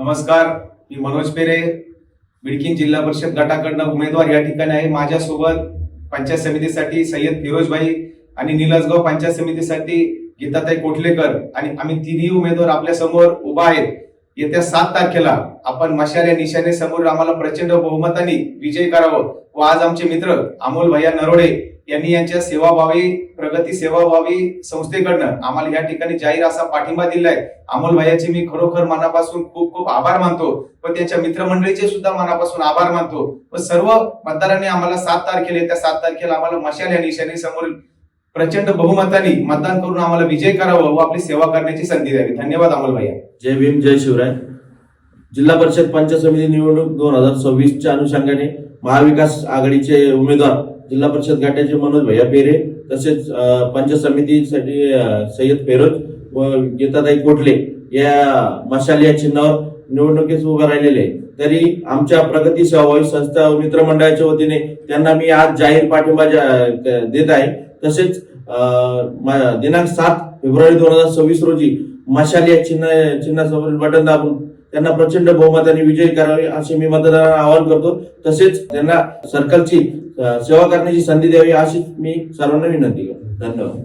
नमस्कार मी मनोज पेरे बिडकीन जिल्हा परिषद गटाकडनं उमेदवार या ठिकाणी आहे. माझ्यासोबत पंचायत समितीसाठी सय्यद फिरोजभाई आणि निलजगाव पंचायत समितीसाठी गीताताई कोठलेकर आणि आम्ही तिन्ही उमेदवार आपल्यासमोर उभा आहेत. येत्या सात तारखेला आपण मशाल या समोर आम्हाला प्रचंड बहुमताने विजय करावं व आज आमचे मित्र अमोल भैया नरोडे यांनी यांच्या सेवाभावी प्रगती सेवाभावी संस्थेकडनं आम्हाला या ठिकाणी जाहीर असा पाठिंबा दिलाय. अमोल भैयाचे मी खरोखर मनापासून खूप खूप आभार मानतो. व त्यांच्या मित्रमंडळीचे सुद्धा मनापासून आभार मानतो. व सर्व मतदारांनी आम्हाला सात तारखेला त्या सात तारखेला आम्हाला मशाल या निशाने समोर प्रचंड बहुमताने मतदान करून आम्हाला विजय करावं व आपली सेवा करण्याची संधी द्यावी. धन्यवाद अमोल भाई जय भीम जय शिवराय. जिल्हा परिषद पंचायत समिती निवडणूक दोन हजार सव्वीसच्या अनुषंगाने महाविकास आघाडीचे उमेदवार जिल्हा परिषद गटाचे मनोज भैया पेरे तसेच पंच पंचायत समितीसाठी सय्यद फेरोज व गीताताई कोटले या मशाल या चिन्हावर निवडणुकीस उभं राहिलेले आहे. तरी आमच्या प्रगती सेवाभावी संस्था मित्रमंडळाच्या वतीने त्यांना मी आज जाहीर पाठिंबा देत आहे तसेच दिनांक सात फेब्रुवारी दोन हजार सव्वीस रोजी मशाल या चिन्ह चिन्हासमोरील बटन दाबून त्यांना प्रचंड बहुमताने विजयी करावे असे मी मतदारांना आवाहन करतो. तसेच त्यांना सर्कलची सेवा करण्याची संधी द्यावी अशी मी सर्वांना विनंती करतो. धन्यवाद.